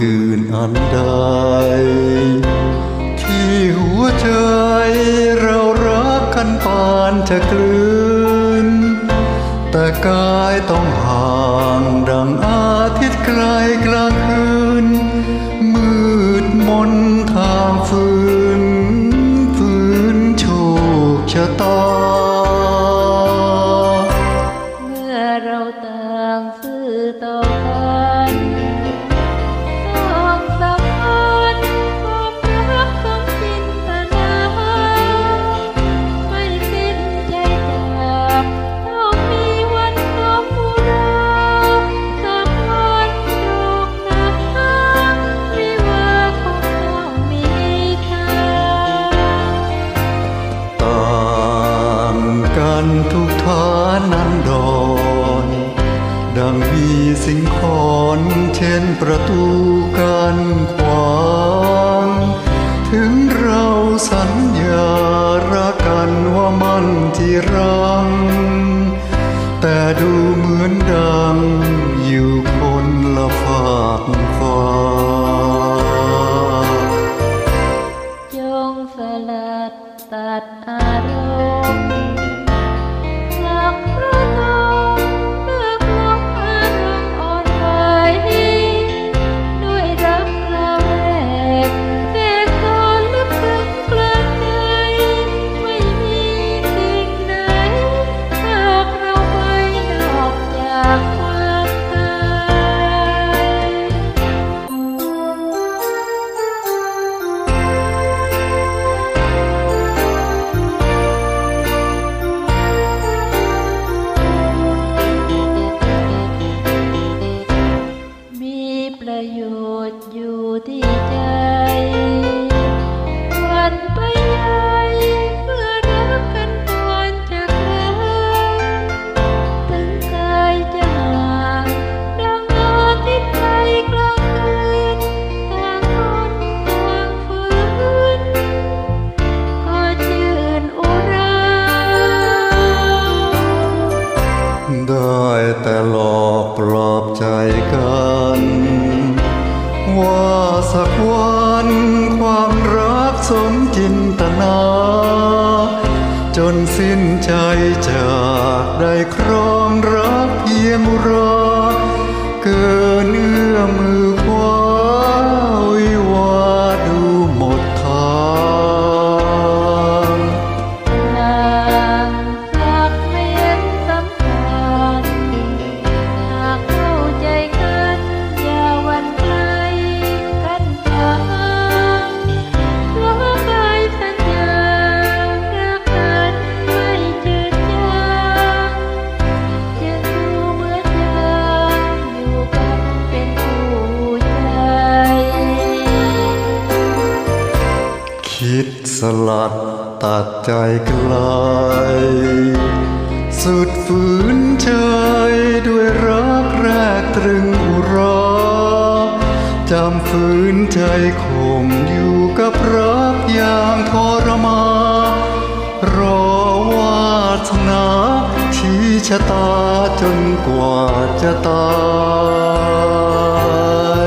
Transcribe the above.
อื่นอันใดที่หัวใจเรารักกันปานจะกลืน แต่กายต้องห่างดังอาทิตย์ไกลกลางคืน สัญญารักกันว่ามันที่รัง แต่ดูเหมือนดัง อยู่คนละฝากฟ้าจงสลัดตัดอารมณ์ กัน ว่าสักวันความรักสมจินตนา จนสิ้นใจจากได้ครองรักเพียงราเกินเอื้อมมือ ลัดตัดใจไกลสุดฝืนใจด้วยรักแรกตรึงอุราจำฝืนใจคงอยู่กับรักอย่างทรมารอวาสนาชี้ชะตาจนกว่าจะตาย